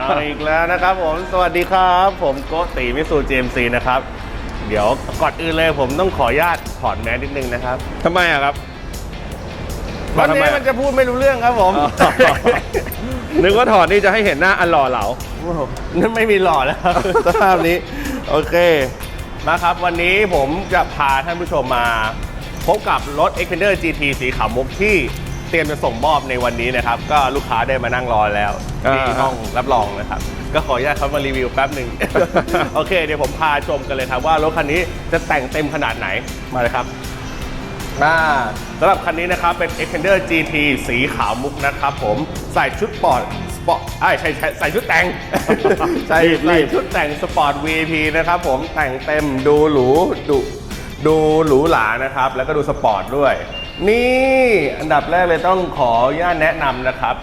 เอาอีกแล้วนะครับผม สวัสดีครับ ผมโกติมิสูเจมซีนะครับ เดี๋ยวก่อนอื่นเลยผมต้องขออนุญาตถอดแมสนิดนึงนะครับทำไมอะครับ วันทำไมนี้มันจะพูดไม่รู้เรื่องครับผมอ๋อนึกว่าถอดนี่จะให้เห็นหน้าอันหล่อเหลานั่นไม่มีหล่อแล้วครับสภาพนี้ โอเคนะครับ วันนี้ผมจะพาท่านผู้ชมมา พบกับรถ Xpander GT สีขาวมุกที่ เตรียมจะส่งมอบในวันนี้นะครับ ก็ลูกค้าได้มานั่งรอแล้วที่อ่าห้องรับรองนะครับ ก็ขออนุญาตเขามารีวิวแป๊บหนึ่ง โอเค เดี๋ยวผมพาชมกันเลยครับ ว่ารถคันนี้จะแต่งเต็มขนาดไหนมาเลยครับอ่าสำหรับคันนี้นะครับ เป็น Xpander GT สีขาวมุกนะครับผมใส่ชุดปอร์ตสปอร์ตไอ้ยใช่ใช่ใส่ชุดแต่ง ใส่รีบรีใส่บชุดแต่งสปอร์ต VIP นะครับผมแต่งเต็มดูหรูดูดูหรูหรานะครับ แล้วก็ดูสปอร์ตด้วย นี่อันดับแรกเลยต้องขออนุญาตแนะนำนะครับ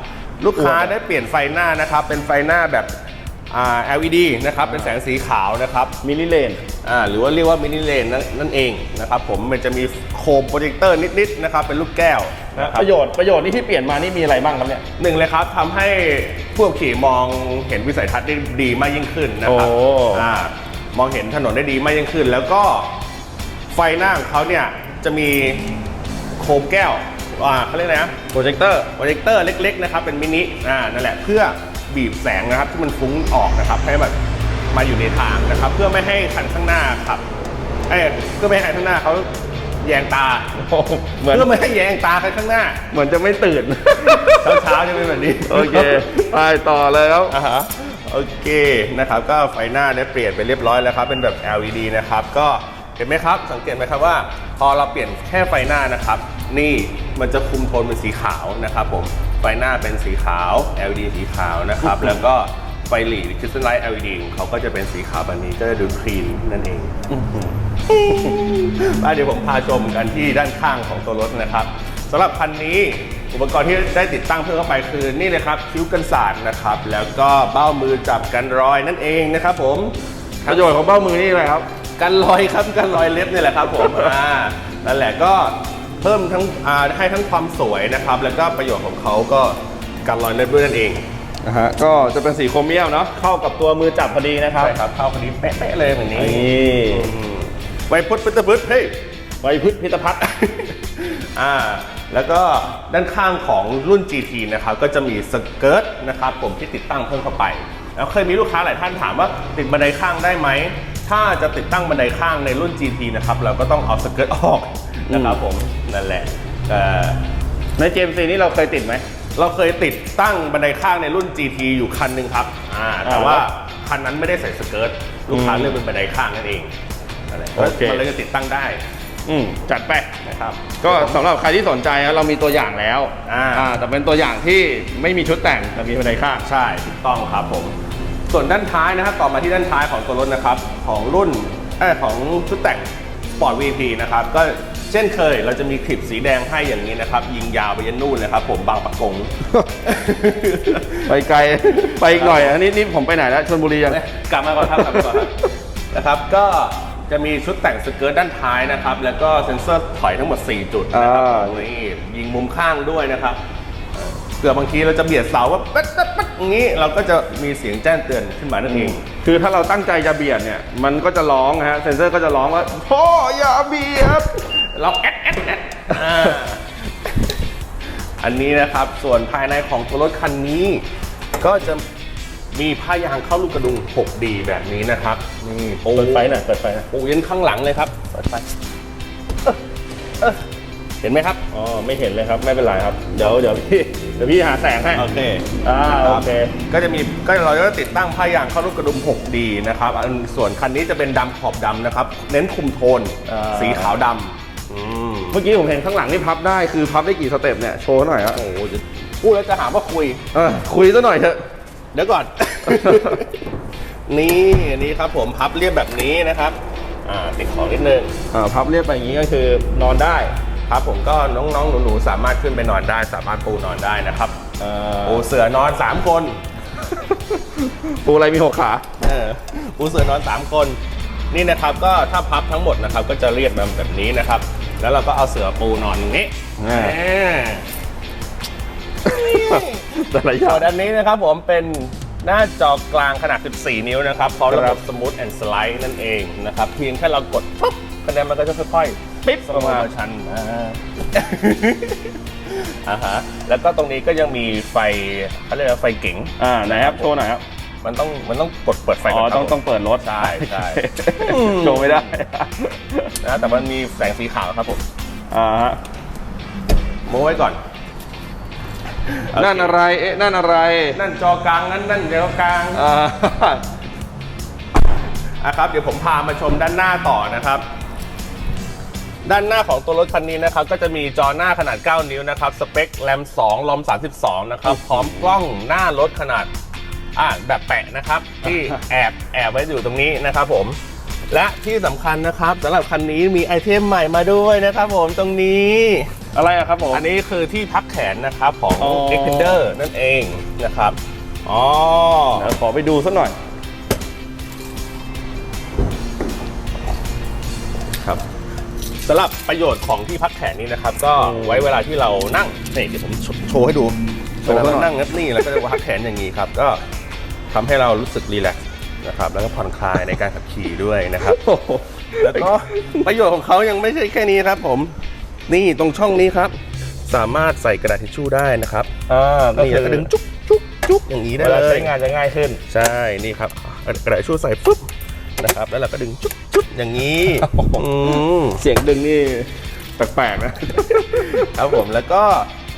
ลูกค้าได้เปลี่ยนไฟหน้านะครับ เป็นไฟหน้าแบบอ่า LED นะครับ เป็นแสงสีขาวนะครับ มินิเลนอ่าหรือว่าเรียกว่ามินิเลนนั่นนั่นเองนะครับผมมันจะมีโคมโปรเจคเตอร์นิดๆนะครับเป็นลูกแก้วนะคปรับระโยชน์ประโยชน์นี่ที่เปลี่ยนมานี่มีอะไรบ้างครับเนี่ยหนึ่งเลยครับทำให้ผู้ขับขี่มองเห็นวิสัยทัศน์ได้ดีมากยิ่งขึ้นนะครับโอ้อ่ามองเห็นถนนได้ดีมากยิ่งขึ้น แล้วก็ไฟหน้าของเขาเนี่ยจะมี โคมแก้วอ่าเขาเรียกอะไรนะโปรเจคเตอร์โปรเจคเตอร์เล็กๆนะครับเป็นมินิอ่านั่นแหละเพื่อบีบแสงนะครับที่มันฟุ้งออกนะครับให้แบบมาอยู่ในทางนะครับ เพื่อไม่ให้คันข้างหน้าขับเอ้ยเพื่อไม่ให้คันข้างหน้าเขาแยงตาเหมือนเพื่อไม่ให้แยงตาคันข้างหน้า เหมือนจะไม่ตื่นเช้าเช้าๆจะเป็นแบบนี้โอเคไปต่อเลยครับอ่าฮะโอเคนะครับก็ไฟหน้าได้เปลี่ยนไปเรียบร้อยแล้วครับเป็นแบบ LED นะครับก็ เห็นไหมครับ สังเกตไหมครับว่า พอเราเปลี่ยนแค่ไฟหน้านะครับ นี่มันจะคุมโทนเป็นสีขาวนะครับผมไฟหน้าเป็นสีขาว LED สีขาวนะครับ แล้วก็ไฟหลีคริสตัลไลท์ LED ของเขาก็จะเป็นสีขาวแบบนี้ก็จะดูคลีนนั่นเองอะเดี๋ยวผมพาชมกันที่ด้านข้างของตัวรถนะครับสำหรับคันนี้อุปกรณ์ที่ได้ติดตั้งเพิ่มเข้าไปคือนี่เลยครับคิ้วกันศาสตร์นะครับ แล้วก็เบ้ามือจับกันรอยนั่นเองนะครับ ผมประโยชน์ของเบ้ามือนี่อะไรครับ กันรอยครับกันรอยเล็บนี่แหละครับผมอ่านั่นแหละก็เพิ่มทั้งอ่าให้ทั้งความสวยนะครับ แล้วก็ประโยชน์ของเขาก็กันรอยเล็บด้วยนั่นเอง นะฮะก็จะเป็นสีโครเมียมเนาะเข้ากับตัวมือจับพอดีนะครับใช่ครับเข้าคันนี้เป๊ะๆเลยแบบนี้ นี่อืมไวพุทธพุทธพุทธเฮ้ยใบพืชพิตพัฒน์ อ่า แล้วก็ด้านข้างของรุ่น GT นะครับ ก็จะมีสเกิร์ตนะครับ ผมที่ติดตั้งเพิ่มเข้าไป แล้วเคยมีลูกค้าหลายท่านถามว่าติดบันไดข้างได้ไหม ถ้าจะติดตั้งบันไดข้างในรุ่น GT นะครับ เราก็ต้องเอาสเกิร์ตออกนะครับผมนั่นแหละแต่ในเจมซีนี่เราเคยติดไหม เราเคยติดตั้งบันไดข้างในรุ่น GT อยู่คันหนึ่งครับอ่าแต่ว่าคันนั้นไม่ได้ใส่สเกิร์ตลูกค้าอืมเลือกเป็นบันไดข้างนั่นเองนั่นแหละโอเค มันเลยจะติดตั้งได้อืมจัดไปนะครับ ก็สำหรับใครที่สนใจนะเรามีตัวอย่างแล้วอ่าแต่เป็นตัวอย่างที่ไม่มีชุดแต่งแต่มีบันไดข้างใช่ถูกต้องครับผม ส่วนด้านท้ายนะครับต่อมาที่ด้านท้ายของตัวรถนะครับของรุ่นเออของชุดแต่ง Sport VP นะครับก็เช่นเคยเราจะมีคลิปสีแดงให้อย่างนี้นะครับ ยิงยาวไปยันนู่นนะครับ ผมบางปะกง ไปไกลไปอีกหน่อย อันนี้นี่ผมไปไหนแล้วชลบุรียังกลับมาก่อนครับกลับมาก่อนครับนะครับก็จะมีชุดแต่งสเกิร์ตด้านท้ายนะครับ แล้วก็เซ็นเซอร์ถอยทั้งหมด 4 จุดนะครับอ่านี่ยิงมุมข้างด้วยนะครับเอ่อเผื่อบางทีเราจะเบียดเสาว่าปั๊ดปั๊ดปั๊ดอย่างนี้เราก็จะมีเสียงแจ้งเตือนขึ้นมานั่นเอง คือถ้าเราตั้งใจจะเบียดเนี่ย มันก็จะร้องนะฮะเซนเซอร์ก็จะร้องว่าพ่ออย่าเบียดเราแอดแอดแอดอ่าอันนี้นะครับส่วนภายในของตัวรถคันนี้ ก็จะมีผ้ายางเข้าลูกกระดุม 6D แบบนี้นะครับนี่ปูเปิดไฟหน่อยเปิดไฟหน่อยปูยันข้างหลังเลยครับเปิดไฟเอ้อเอ้อเห็นไหมครับ อ๋อ ไม่เห็นเลยครับ ไม่เป็นไรครับ เดี๋ยวเดี๋ยวพี่เดี๋ยวพี่หาแสงให้ โอเคอ่าโอเค ก็จะมีก็เราจะติดตั้งผ้ายางเข้าลูกกระดุม 6D นะครับอันส่วนคันนี้จะเป็นดำขอบดำนะครับ เน้นคุมโทน อ่า สีขาวดำอืมเมื่อกี้ผมเห็นข้างหลังนี่พับได้คือพับได้กี่สเต็ปเนี่ยโชว์หน่อยฮะโอ้โหจะพูดแล้วจะหาว่าคุยเออคุยซะหน่อยเถอะ เดี๋ยวก่อน นี่อันนี้ครับผมพับเรียบแบบนี้นะครับ อ่าติดของนิดนึง อ่าพับเรียบไปอย่างนี้ก็คือนอนได้ ครับผมก็น้องๆหนูๆสามารถขึ้นไปนอนได้ สามารถปูนอนได้นะครับอ่าปูเสือนอนสามคน ปูอะไรมีหกขาเออปูเสือนอนสามคน นี่นะครับก็ถ้าพับทั้งหมดนะครับก็จะเรียบมาแบบนี้นะครับ แล้วเราก็เอาเสือปูนอนอย่างนี้อ่าแหมแต่ละอส่ย่างวนอันนี้นะครับผมเป็นหน้าจอกลางขนาด 14 นิ้วนะครับพร้อมระบบ Smooth and Slide นั่นเองนะครับเพียงแค่เรากดปุ๊บคะแนนมันก็จะค่อยๆ ปิ๊บสลงโลมาโมชันอ่าอ่าฮะแล้วก็ตรงนี้ก็ยังมีไฟเขาเรียกว่าไฟเก๋งอ่าไหนครับโชว์หน่อยครับมันต้องมันต้องกดเปิดไฟอ๋อก่นครับต้องต้องเปิดรถใช่ใช่โชว์ไม่ได้นะแต่มันมีแสงสีขาวครับผมอ่าฮะโม้ไว้ก่อนนั่นอะไรเอ๊ะนั่นอะไร นั่นจอกลางนั่นนั่นจอกลางอ่าอะครับเดี๋ยวผมพามาชมด้านหน้าต่อนะครับ ด้านหน้าของตัวรถคันนี้นะครับก็จะมีจอหน้าขนาด 9 นิ้วนะครับสเปคแรม 2 ลอม 32 นะครับพร้อมกล้องหน้ารถขนาดอ่าแบบแปะนะครับ ที่แอบแอบไว้อยู่ตรงนี้นะครับผม และที่สำคัญนะครับสำหรับคันนี้มีไอเทมใหม่มาด้วยนะครับผมตรงนี้ อะไรอะครับผม อันนี้คือที่พักแขนนะครับของ อ๋อ Extender นั่นเองนะครับ อ๋อเดี๋ยวขอไปดูสักหน่อย สำหรับประโยชน์ของที่พักแขนนี้นะครับ ก็อืมไว้เวลาที่เรานั่งนี่เดี๋ยวผมโชโชว์ให้ดูโชเวว์ลาให้หน่อยเรานั่งนับนี่แล้วก็จะพักแขนอย่างนี้ครับ ก็ทำให้เรารู้สึกรีแลกซ์นะครับ แล้วก็ผ่อนคลายในการขับขี่ด้วยนะครับ โอ้โหแล้วก็ประโยชน์ของเขายังไม่ใช่แค่นี้ครับผม นี่ตรงช่องนี้ครับ สามารถใส่กระดาษทิชชู่ได้นะครับอ่าก็นี่คืแล้วอก็ดึงจุ๊บจุ๊บจุ๊บอย่างนี้ได้เวลาเลใช้ยงานจะง่ายขึ้น ใช่นี่ครับกระดาษทิชชู่ใส่ปุ๊บนะครับ แล้วเราก็ดึงจุ๊บจุ๊บ อย่างนี้โอ้โหอืม เสียงดึงนี่แปลกๆนะ ครับผมแล้วก็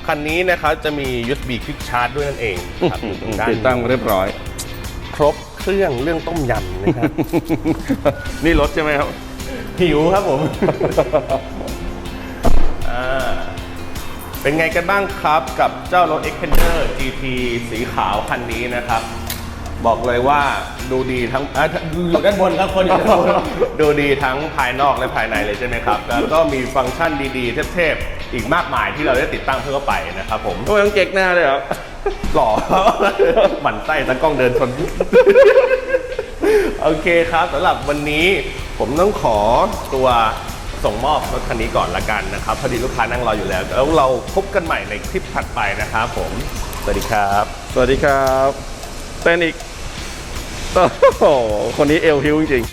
คันนี้นะครับจะมี USB Quick Charge ด้วยนั่นเองครับอยู่ตรงด้านติดตั้งเรียบร้อย ครบเครื่องเรื่องต้มยำนะครับนี่รถใช่ไหมครับ หิวครับผมอ่าเป็นไงกันบ้างครับกับเจ้ารถ Expander GT สีขาวคันนี้นะครับ บอกเลยว่าดูดีทั้งอะอยู่ด้านบนครับคนอยู่ด้านบนดูดีทั้งภายนอกและภายในเลยใช่ไหมครับ แล้วก็มีฟังก์ชันดีๆ เทพๆ อีกมากมายที่เราได้ติดตั้งเพื่อไปนะครับผมโอ้ยต้องเก๊กหน้าเลยเหรอหล่อหมั่นไส้ตะกล้องเดินชน โอเคครับสำหรับวันนี้ผมต้องขอตัวส่งมอบรถคันนี้ก่อนละกันนะครับพอดีลูกค้านั่งรออยู่แล้ว แล้วเราพบกันใหม่ในคลิปถัดไปนะครับผม สวัสดีครับ สวัสดีครับ เต้นอีกโอ้โหคนนี้เอวฮิวจริง